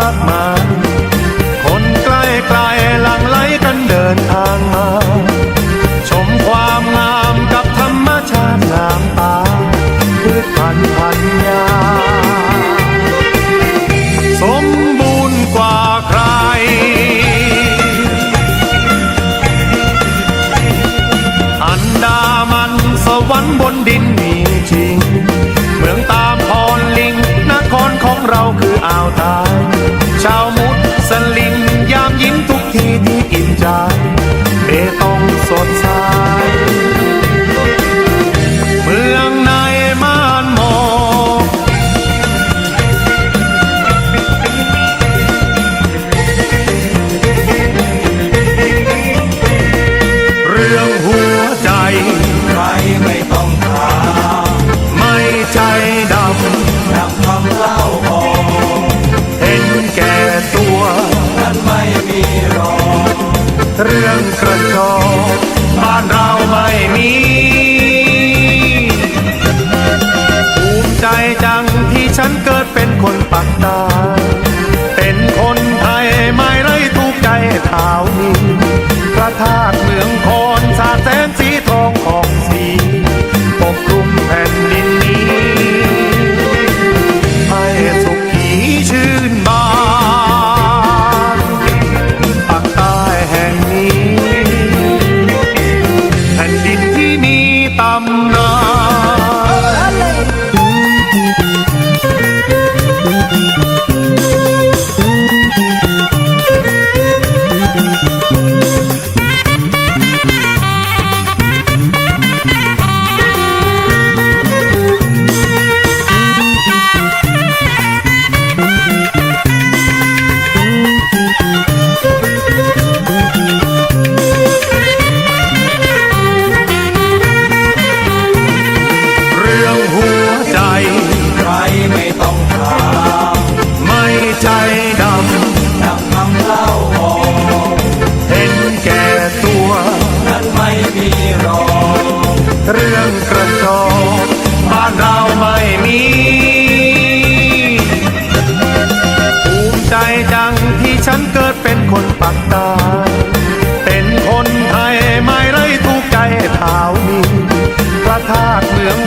ากมาย คนใกล้ไกลหลังไหลกันเดินทางมา ชมความงามกับธรรมชาติงามตาพืชพันธุ์พันยา สมบูรณ์กว่าใครอันดามันสวรรค์บนดิน Lord. งที่ฉันเกิดเป็นคนปากใต้เป็นคนไทยไม่ไรทุกใจเท้านี้พระธาตุเมือง